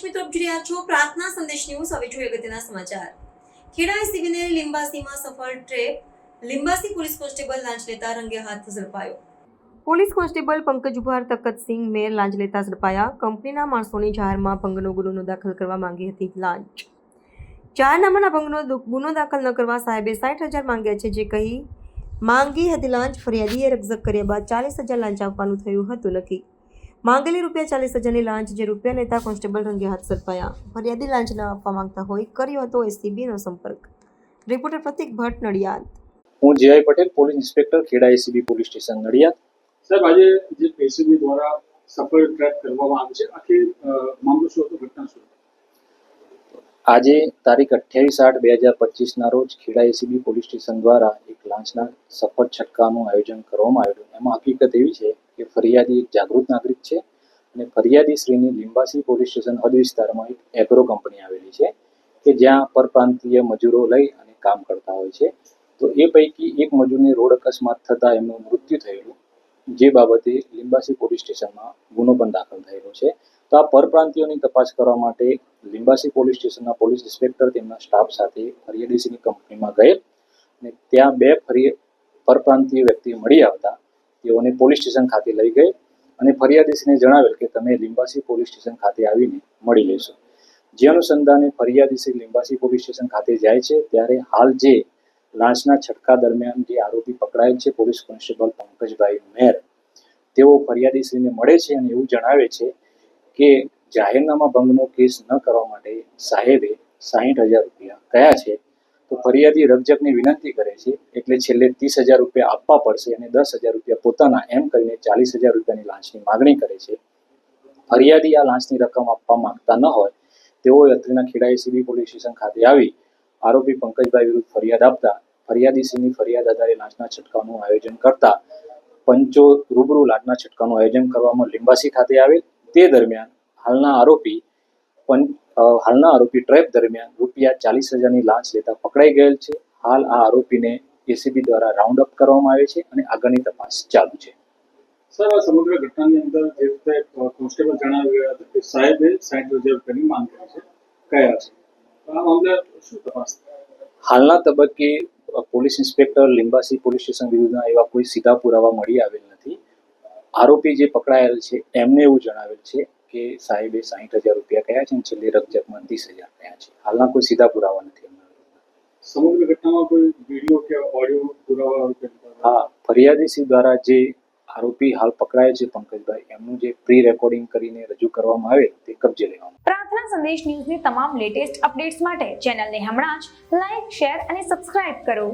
રહ્યા છો પ્રાર્થના સંદેશ ન્યૂઝ. હવે જોઈએ અગત્યના સમાચાર. ખેડા એસીબીને લિંબાસીમાં સફળ ટ્રેપ. લિંબાસી પોલીસ કોન્સ્ટેબલ લાંચ લેતા રંગે હાથ ઝડપાયો. પોલીસ કોન્સ્ટેબલ પંકજ ઉભાર તકતસિંહ મેર લાંચ લેતા ઝડપાયા. કંપનીના માણસોની જાહેરમાં ભંગનો ગુનો દાખલ કરવા માંગી હતી લાંચ. જાહેરનામાના ભંગનો ગુનો દાખલ ન કરવા સાહેબે સાઠ હજાર માંગ્યા છે, જે કહી માંગી હતી લાંચ. ફરિયાદીએ રકઝક કર્યા બાદ ચાલીસ હજાર લાંચ આપવાનું થયું હતું નક્કી. માંગેલી રૂપિયા ચાલીસ હજારની લાંચ જે રૂપિયા લેતા કોન્સ્ટેબલ રંગે હાથ ઝડપાયા ફરિયાદી લાંચ ન આપવા માંગતા હોય કર્યો હતો એસીબીનો સંપર્ક. રિપોર્ટર પ્રતિક ભટ્ટ નડિયાદ. હું JI Patel police inspector Kheda ACB police station Nadiad. સાહેબ આજે જે એસીબી દ્વારા સફળ ટ્રેક કરવામાં આવે છે આખી મામલો શું હતો ઘટના શું આજે તારીખ અઠ્યાવીસ આઠ બે હજાર પચીસના રોજ ખેડા એસીબી પોલીસ સ્ટેશન દ્વારા એક લાંચના સફળ છટકાનું આયોજન કરવામાં આવ્યું એમાં હકીકત એવી છે કે ફરિયાદી એક જાગૃત નાગરિક છે અને ફરિયાદી શ્રીની લિંબાસી પોલીસ સ્ટેશન હદ વિસ્તારમાં એક એગ્રો કંપની આવેલી છે કે જ્યાં પરપ્રાંતીય મજૂરો લઈ અને કામ કરતા હોય છે. તો એ પૈકી એક મજૂરને રોડ અકસ્માત થતાં એમનું મૃત્યુ થયેલું, જે બાબતે લિંબાસી પોલીસ સ્ટેશનમાં ગુનો પણ દાખલ થયેલો છે. તો આ પરપ્રાંતિઓની તપાસ કરવા માટે લિંબાસી પોલીસ સ્ટેશનના પોલીસ ઇન્સ્પેક્ટર તેમના સ્ટાફ સાથે ફરિયાદીસીની કંપનીમાં ગયેલ અને ત્યાં બે ફરી પરપ્રાંતીય વ્યક્તિ મળી આવતા તેઓને પોલીસ સ્ટેશન ખાતે લઈ ગઈ અને ફરિયાદીસીને જણાવેલ કે તમે લિંબાસી પોલીસ સ્ટેશન ખાતે આવીને મળી લેશો. જે અનુસંધાને ફરિયાદીશ્રી લિંબાસી પોલીસ સ્ટેશન ખાતે જાય છે, ત્યારે હાલ જે લાંચના છટકા દરમિયાન જે આરોપી પકડાયેલ છે, પોલીસ કોન્સ્ટેબલ પંકજભાઈ મેર તેઓ ફરિયાદીશ્રીને મળે છે અને એવું જણાવે છે કે જાહેરનામા ભંગનો કેસ ન કરવા માટે સાહેબે સાહીઠ હજાર રૂપિયા કયા છે તો ફરિયાદી રકજકની વિનંતી કરે છે એટલે છેલ્લે ત્રીસ હજાર રૂપિયા આપવા પડશે અને દસ હજાર રૂપિયા પોતાના એમ કરીને ચાલીસ હજાર રૂપિયાની લાંચની માગણી કરે છે. ફરિયાદી આ લાંચની રકમ આપવા માંગતા ન હોય તેઓએ અત્રેના ખેડા એસીબી પોલીસ સ્ટેશન ખાતે આવી આરોપી પંકજભાઈ વિરુદ્ધ ફરિયાદ આપતા ફરિયાદીશ્રીની ફરિયાદ આધારે લાંચના છટકાવનું આયોજન કરતા પંચો રૂબરૂ લાંચના છટકાનું આયોજન કરવામાં લિંબાસી ખાતે આવેલ તે દરમિયાન હાલના આરોપી પં અ, હાલના આરોપી ટ્રેપ દરમિયાન રૂપિયા ચાલીસ હજારની લાંચ લેતા પકડાઈ ગયેલ છે. હાલ આ આરોપીને એસીબી દ્વારા રાઉન્ડ અપ કરવામાં આવે છે અને આગળની તપાસ ચાલુ છે. સર આ સમગ્ર ઘટનાની અંદર જે રીતે કોન્સ્ટેબલ જણાવી રહ્યા હતા કે સાહેબે સાઈઠ હજાર રૂપિયાની માંગ કરી છે. કયા છે? આ મામલે શું તપાસ હાલના તબક્કે police inspector Limbasi police station વિરુદ્ધના એવા કોઈ સીધા પુરાવા મળી આવેલ નથી. આરોપી જે પકડાયેલ છે એમને એવું જણાવેલ છે કે સાહેબે સાહીઠ હજાર રૂપિયા કયા છે અને છેલ્લે રકજકમાં ત્રીસ હજાર કયા છે? હાલના કોઈ સીધા પુરાવા નથી સમગ્ર ઘટનામાં કોઈ વીડિયો કે ઓડિયો પુરાવા હા ફરિયાદીસી દ્વારા જે આરોપી હાલ પકડાય છે પંકજભાઈ એમનું જે પ્રી રેકોર્ડિંગ કરીને રજૂ કરવામાં આવે તે કબજે લેવામાં પ્રાર્થના સંદેશ ન્યૂઝની તમામ લેટેસ્ટ અપડેટ્સ માટે ચેનલને હમણાં જ લાઈક શેર અને સબસ્ક્રાઇબ કરો.